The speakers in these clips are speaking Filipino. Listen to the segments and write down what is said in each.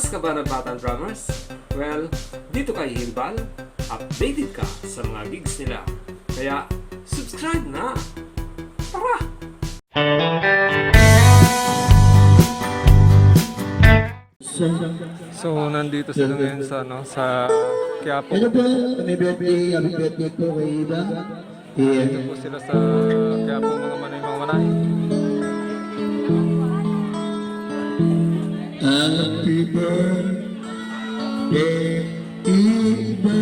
Fans ka ba ng Batang Drummers? Well, dito kay Himbal, updated ka sa mga gigs nila. Kaya, subscribe na! Tara! So, nandito sila ngayon sa, ano, sa Quiapo. Ano po, may birthday, happy birthday po kay Iba. Dito Yeah. po sila sa Quiapo, mga manay, mga manay. Happy birthday, Iba.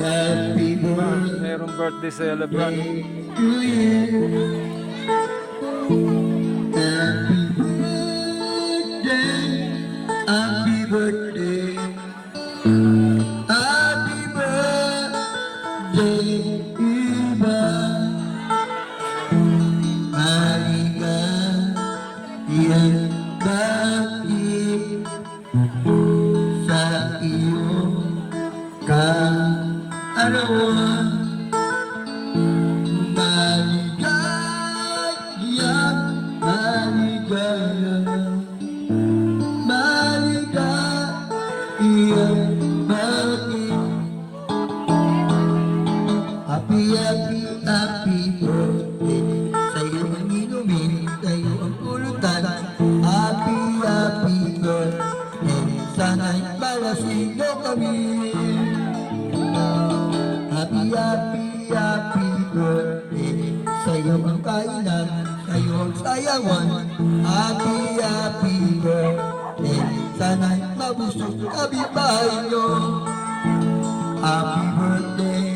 Happy birthday Mayroong birthday celebrant. feeling bad. Sayawan Happy, happy birthday Sana'y mabusog kami bahay nyo Happy birthday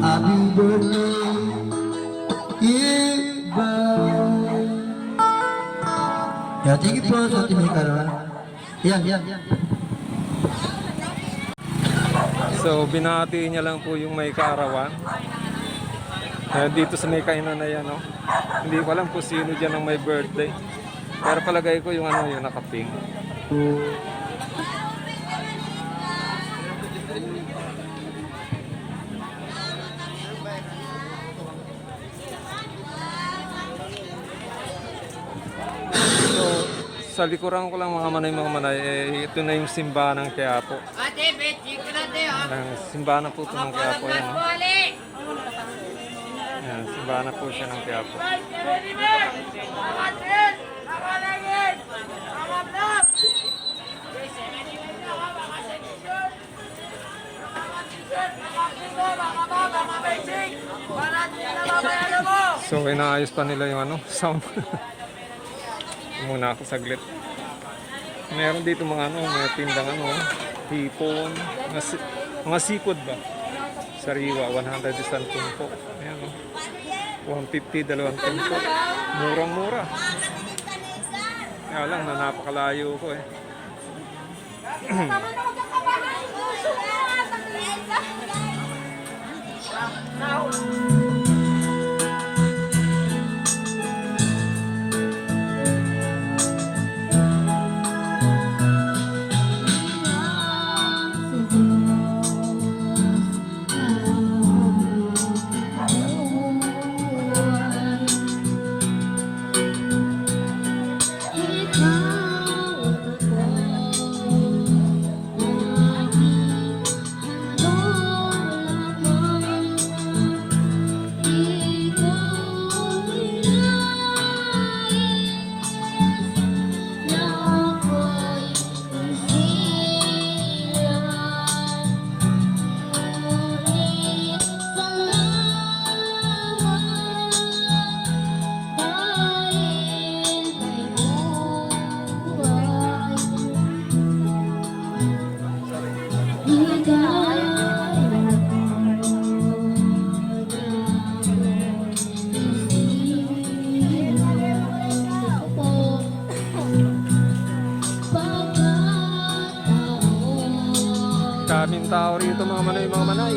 Happy birthday, Iba. Thank you po sa ating may karoon. Yan. So, binati niya lang po yung may kaarawan. Eh, dito sa may kainan na yan, no? Hindi ko alam kung sino dyan ang may birthday. Pero palagay ko yung ano, yung nakaping. So, sa likuran ko lang mga manay mga manay, eh, ito na yung simbahan ng Quiapo. Ate, na tayo. Ang simbahan na po ito ng Quiapo. Yan, no? Simbahan na po siya ng Quiapo. So, inaayos pa nila yung ano, sound. Muna ako saglit. Meron dito mga ano, mga tindang ano, hipon, mga, si- mga seafood ba? Sariwa, 100 isang tumpo. Ayan o. 150, dalawang tumpo. Murang-mura. Kaya lang, na napakalayo ko eh. Daming tao rito mga manay, mga manay.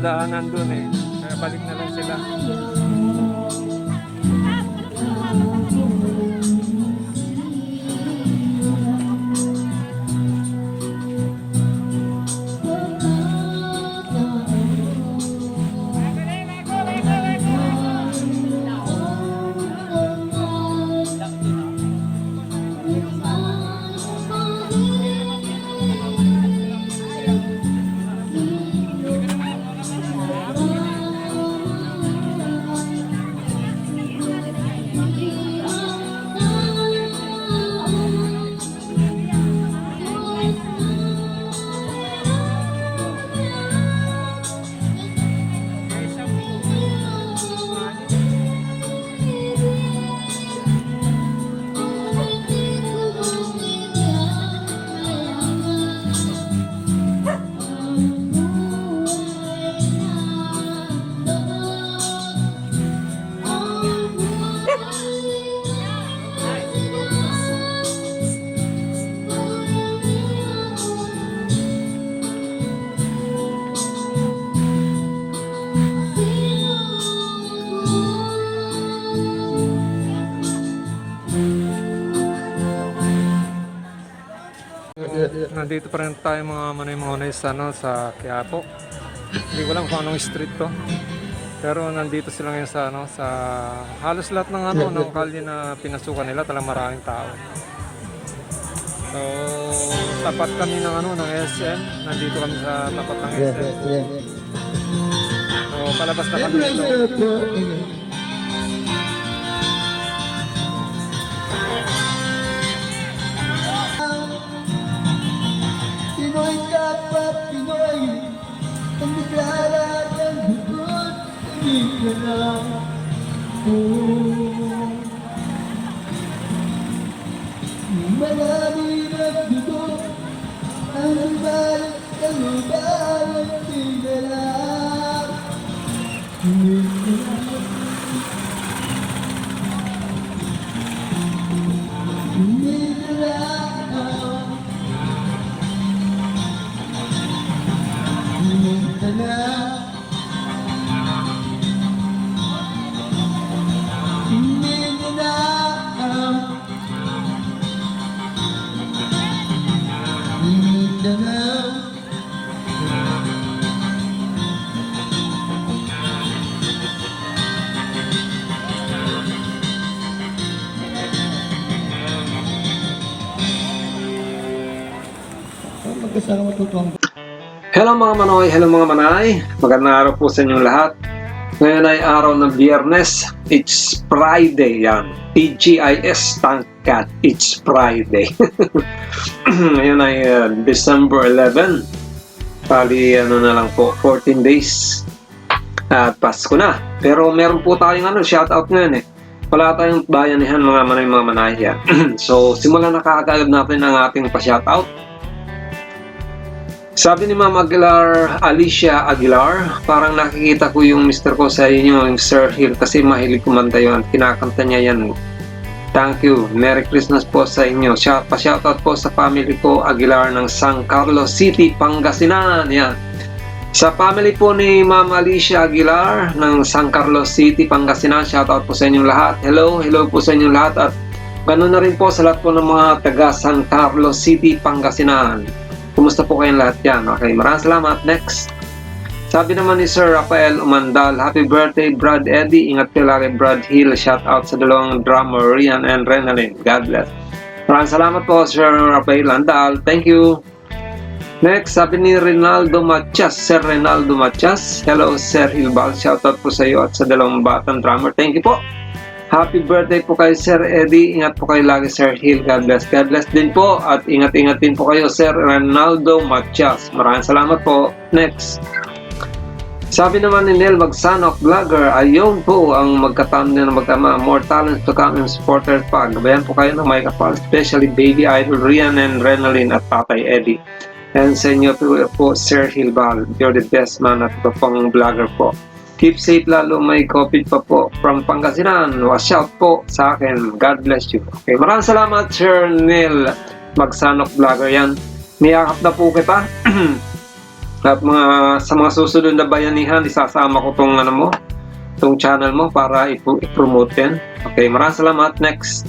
Dinadaanan dun eh. Kaya balik na lang sila. Nandito pa rin tayo mga manoy mga sa, ano, sa Quiapo. Hindi ko lang kung anong street to. Pero nandito sila ngayon sa ano sa halos lahat ng ano ng kalye na pinasukan nila talagang maraming tao. So, tapat kami ng ano ng SM. Nandito kami sa tapat ng SM. So, palabas na kami dito. Oh Marami Ang ang Tingala Hindi ka lang Hindi ka lang Mindanao Mindanao Magkasama tutuwang Hello mga manoy, hello mga manay. Magandang araw po sa inyong lahat. Ngayon ay araw ng biyernes. It's Friday yan. TGIS Tangkat. It's Friday. Ngayon ay uh, December 11. Pali ano na lang po, 14 days. At Pasko na. Pero meron po tayong ano, shoutout ngayon eh. Wala tayong bayanihan mga manoy mga manay yan. so simulan na kaagad natin ang ating pa-shoutout. Sabi ni Ma'am Aguilar, Alicia Aguilar, parang nakikita ko yung Mr. ko sa inyo, yung Sir Hill, kasi mahilig kumanta yun. Kinakanta niya yan. Thank you. Merry Christmas po sa inyo. Shout, pa-shoutout po sa family ko, Aguilar ng San Carlos City, Pangasinan. Yan. Sa family po ni Ma'am Alicia Aguilar ng San Carlos City, Pangasinan, shoutout po sa inyong lahat. Hello, hello po sa inyong lahat. At ganoon na rin po sa lahat po ng mga taga San Carlos City, Pangasinan. Kumusta po kayong lahat yan? Okay, maraming salamat. Next. Sabi naman ni Sir Rafael Umandal, Happy birthday Brad Eddie. Ingat kayo lagi Brad Hill. Shout out sa dalawang drummer Rian and Renalyn. God bless. Maraming salamat po Sir Rafael Umandal. Thank you. Next, sabi ni Rinaldo Matias, Sir Rinaldo Matias. Hello Sir Hilbal. Shout out po sa iyo at sa dalawang batang drummer. Thank you po. Happy birthday po kay Sir Eddie. Ingat po kayo lagi, Sir Hill. God bless. God bless din po. At ingat-ingat din po kayo, Sir Ronaldo Matias. Maraming salamat po. Next. Sabi naman ni Nel Magsanok, vlogger, ayun po ang magkatama na magkama. More talents to come and supporters pa. Gabayan po kayo ng may kapal, especially baby idol Rian and Renalyn at Tatay Eddie. And sa inyo po, po Sir Hilbal, you're the best man at ito pong vlogger po. Keep safe lalo may COVID pa po from Pangasinan. Watch out po sa akin. God bless you. Okay, maraming salamat Sir Neil Magsanok Vlogger yan. Niyakap na po kita. At mga, sa mga susunod na bayanihan, isasama ko tong ano mo, tong channel mo para i-promote yan. Okay, maraming salamat. Next.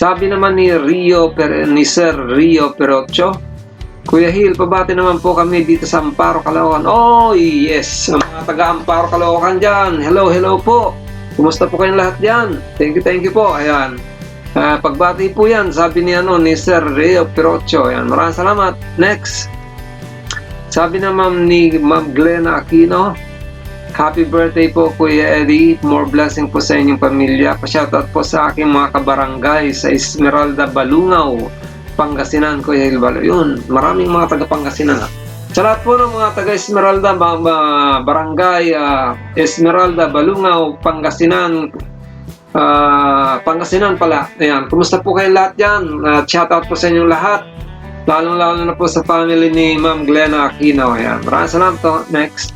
Sabi naman ni Rio ni Sir Rio Perocho, Kuya Hill, pabati naman po kami dito sa Amparo, Caloocan. Oh, yes! Ang mga taga Amparo, Caloocan dyan. Hello, hello po. Kumusta po kayong lahat dyan? Thank you, thank you po. Ayan. Ah, pagbati po yan, sabi ni, ano, ni Sir Rio Perocho. Ayan, maraming salamat. Next. Sabi naman ni Ma'am Glenna Aquino, Happy birthday po Kuya Eddie. More blessing po sa inyong pamilya. Pa-shoutout po sa aking mga kabarangay sa Esmeralda Balungaw, Pangasinan, Kuya Hilbalo. Yun, maraming mga taga Pangasinan. Sa lahat po ng mga taga Esmeralda, ba- ba- barangay, ah, Esmeralda, Balungaw, Pangasinan, ah, Pangasinan pala. Ayan, kumusta po kayo lahat dyan? Uh, shoutout po sa inyong lahat. Lalong-lalo na po sa family ni Ma'am Glenna Aquino. Ayan, maraming salamat po. Next.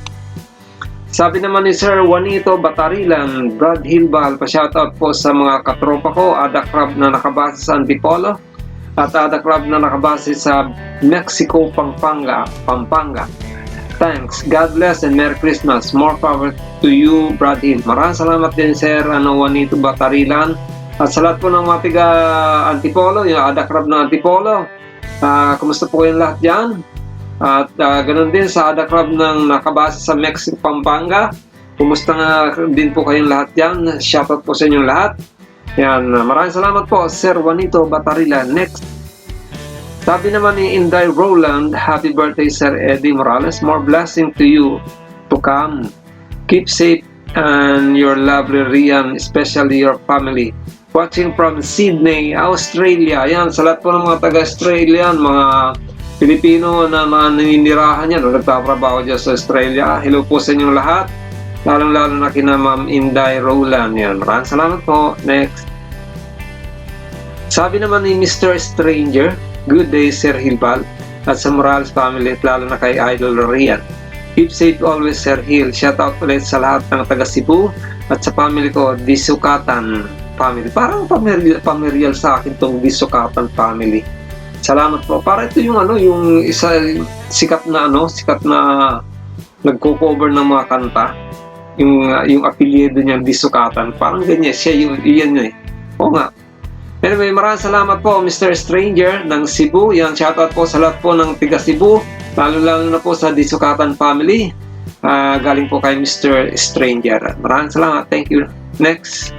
Sabi naman ni Sir Juanito Batarilan, Brad Hilbal, pa-shoutout po sa mga katropa ko, Ada Crab na nakabase sa Antipolo at Ada Crab na nakabase sa Mexico, Pampanga, Pampanga. Thanks. God bless and Merry Christmas. More power to you, Brad Hill. Maraming salamat din, Sir ano, Juanito Batarilan. At sa lahat po ng mga tiga Antipolo, yung Ada Crab ng Antipolo, ah, kumusta po kayong lahat dyan? At uh, ganun din sa Ada Club ng nakabase sa Mexico, Pampanga. Kumusta nga din po kayong lahat yan. Shoutout po sa inyong lahat. Yan, uh, maraming salamat po, Sir Juanito Batarila. Next. Sabi naman ni Inday Roland, Happy birthday, Sir Eddie Morales. More blessing to you to come. Keep safe and your lovely Rian, especially your family. Watching from Sydney, Australia. Yan, sa lahat po ng mga taga-Australia, mga Pilipino na naninirahan yan o nagtatrabaho dyan sa Australia. Hello po sa inyong lahat. Lalong-lalo na kina Ma'am Inday Roland. Yan. Maraming salamat po. Next. Sabi naman ni Mr. Stranger, Good day, Sir Hilbal. At sa Morales family at lalo na kay Idol Rian. Keep safe always, Sir Hill. Shout out ulit sa lahat ng taga Cebu at sa family ko, Disukatan family. Parang pamiryal, pamiryal sa akin tong Disukatan family. Salamat po. Para ito yung ano, yung isa sikat na ano, sikat na nagko-cover ng mga kanta. Yung uh, yung apelyido niya Disukatan. Parang ganyan siya yung iyan niya eh. Oo nga. Anyway, maraming salamat po Mr. Stranger ng Cebu. Yan, shoutout po sa lahat po ng tiga Cebu. Lalo-lalo na po sa Disukatan family. Ah, galing po kay Mr. Stranger. Maraming salamat. Thank you. Next.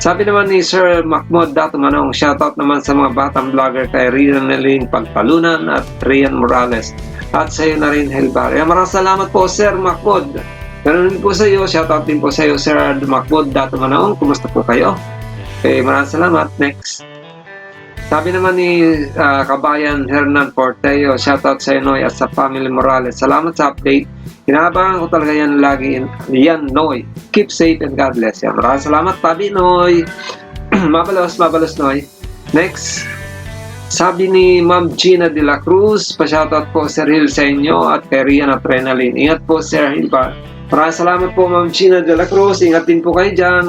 Sabi naman ni Sir Mahmoud Dato Manong, shoutout naman sa mga batang vlogger kay Rian Nelin Pagpalunan at Rian Morales. At sa iyo na rin, Helbar. Maraming salamat po, Sir Mahmoud. Ganun din po sa iyo. Shoutout din po sa iyo, Sir Mahmoud Dato Manong. Kumusta po kayo? Okay, maraming salamat. Next. Sabi naman ni ah, Kabayan Hernan Porteo, shoutout sa Noy, at sa family Morales. Salamat sa update. Inaabangan ko talaga yan lagi. Yan, Noy. Keep safe and God bless. Yan. Maraming salamat, Pabi, Noy. mabalos, mabalos, Noy. Next. Sabi ni Ma'am Gina de la Cruz, pa-shoutout po Sir Hill sa inyo at kay Rian Adrenaline. Ingat po Sir Hill. Maraming salamat po Ma'am Gina de la Cruz. Ingat din po kayo dyan.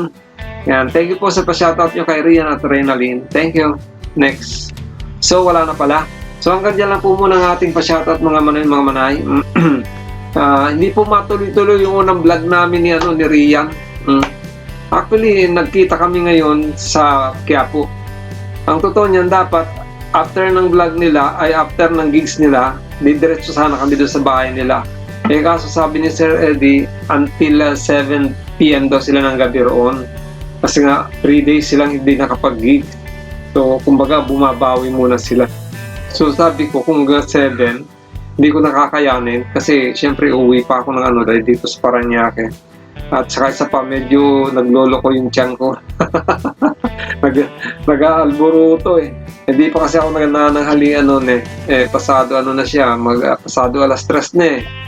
Yan. Thank you po sa pa-shoutout nyo kay Rian Adrenaline. Thank you. Next. So, wala na pala. So, hanggang dyan lang po muna ang ating pa-shoutout mga manay, mga manay. Ah, hindi po matuloy-tuloy yung unang vlog namin ni, ano, ni Rian. Mm. Actually, nagkita kami ngayon sa Quiapo. Ang totoo niyan, dapat after ng vlog nila, ay after ng gigs nila, didiretso sana kami doon sa bahay nila. Eh kaso sabi ni Sir Eddie, until uh, 7 p.m. daw sila ng gabi roon. Kasi nga, 3 days silang hindi nakapag-gig. So, kumbaga, bumabawi muna sila. So, sabi ko, kung hanggang 7, hindi ko nakakayanin kasi syempre uwi pa ako ng ano dahil dito sa Paranaque. At saka isa pa, medyo naglolo ko yung tiyan ko. Nag, nag-aalburuto eh. Hindi pa kasi ako nagnananghalian noon eh. Eh, pasado ano na siya, mag, ah, pasado alas stress na eh.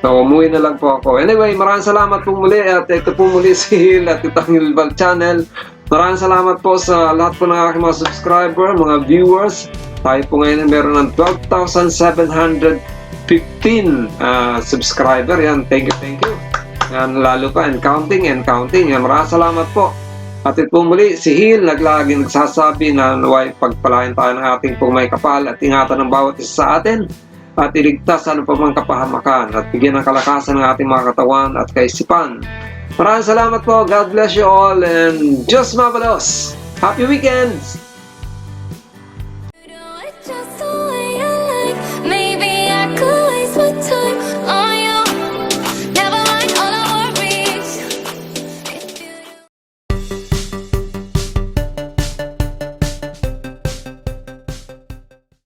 So, umuwi na lang po ako. Anyway, maraming salamat po muli at ito po muli si Hill at ito ang Hilbal Channel. Maraming salamat po sa lahat po ng aking mga subscriber, mga viewers. Tayo po ngayon ay meron ng 12,715 ah, subscriber. Yan, thank you, thank you. Yan, lalo pa, and counting, and counting. Yan, maraming salamat po. At ito po muli, si Hill naglagi nagsasabi na naway pagpalain tayo ng ating pong may kapal at ingatan ng bawat isa sa atin. At iligtas sa anumang kapahamakan at bigyan ng kalakasan ng ating mga katawan at kaisipan. Maraming salamat po. God bless you all and Diyos mabalos. Happy weekends!